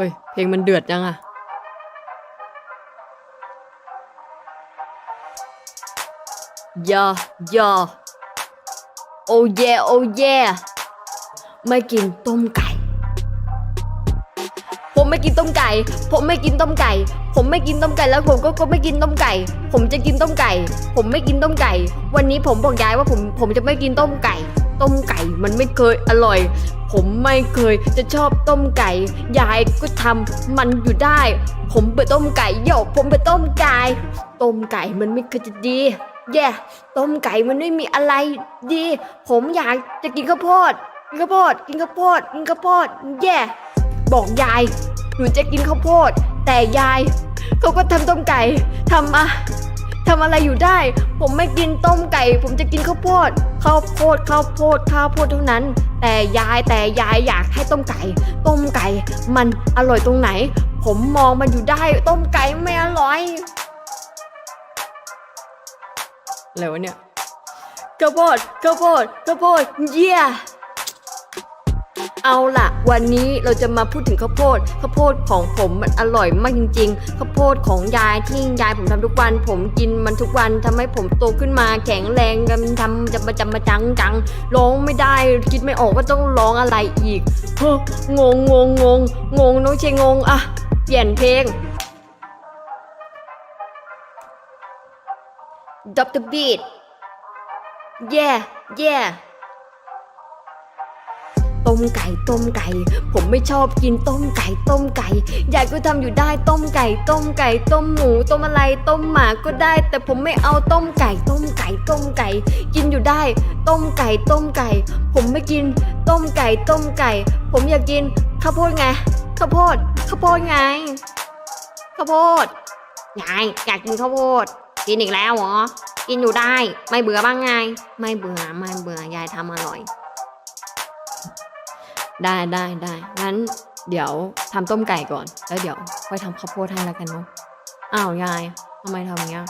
เฮ้ย เพลงมันเดือดจังอะยายาโอ้เยโอ้เยไม่กินต้มไก่ ผมไม่กินต้มไก่ ผมไม่กินต้มไก่ ผมไม่กินต้มไก่แล้วผมก็ก็ไม่กินต้มไก่ ผมจะกินต้มไก่ ผมไม่กินต้มไก่ วันนี้ผมบอกยายว่าผมผมจะไม่กินต้มไก่ ต้มไก่มันไม่เคยอร่อย ผมไม่เคยจะชอบต้มไก่ ยายก็ทำมันอยู่ได้ ผมไปต้มไก่โยกผมไปต้มไก่ต้มไก่มันไม่เคยจะดีแย่ต้มไก่มันไม่มีอะไรดี ผมอยากจะกินข้าวโพดกินข้าวโพดกินข้าวโพดกินข้าวโพดแย่บอกยายหนูจะกินข้าวโพด แต่ยายเขาก็ทำต้มไก่ทำอะ ทำอะไรอยู่ได้ ผมไม่กินต้มไก่ ผมจะกินข้าวโพดข้าวโพดข้าวโพดข้าวโพดเท่านั้น แต่ยายแต่ยายอยากให้ต้มไก่ ต้มไก่ มันอร่อยตรงไหน ผมมองมันอยู่ได้ ต้มไก่ไม่อร่อยอะไรวะเนี่ยข้าวโพดข้าวโพดข้าวโพดเยี่ย เอาล่ะ วันนี้เราจะมาพูดถึงข้าวโพดข้าวโพดของผมมันอร่อยมากจริงๆข้าวโพดของยายที่ยายผมทำทุกวัน ผมกินมันทุกวันทำให้ผมโตขึ้นมาแข็งแรงกันทำจะมะจำมาจังจังร้องไม่ได้คิดไม่ออกว่าต้องร้องอะไรอีกเฮ้องงงงงงงน้องเชงงอะเปลี่ยนเพลงดับเบิลบีด yeah yeah ต้มไก่ต้มไก่ ผมไม่ชอบกินต้มไก่ต้มไก่ยายก็ทำอยู่ได้ต้มไก่ ต้มไก่ต้มหมูต้มอะไรต้มหมาก็ได้ แต่ผมไม่เอาต้มไก่ต้มไก่ต้มไก่ กินอยู่ได้ ต้มไก่ต้มไก่ ผมไม่กิน ต้มไก่ต้มไก่ ผมอยากกินข้าวโพดไงข้าวโพดข้าวโพดไงข้าวโพดยายอยากกินข้าวโพดกินอีกแล้วเหรอกินอยู่ได้ ไม่เบื่อบ้างไง ไม่เบื่อไม่เบื่อยายทำอร่อย ได้ได้ได้งั้นเดี๋ยวทำต้มไก่ก่อน แล้วเดี๋ยวค่อยทำข้าวโพดให้แล้วกันเนาะอ้าวยายทำไมทำอย่างเงี้ย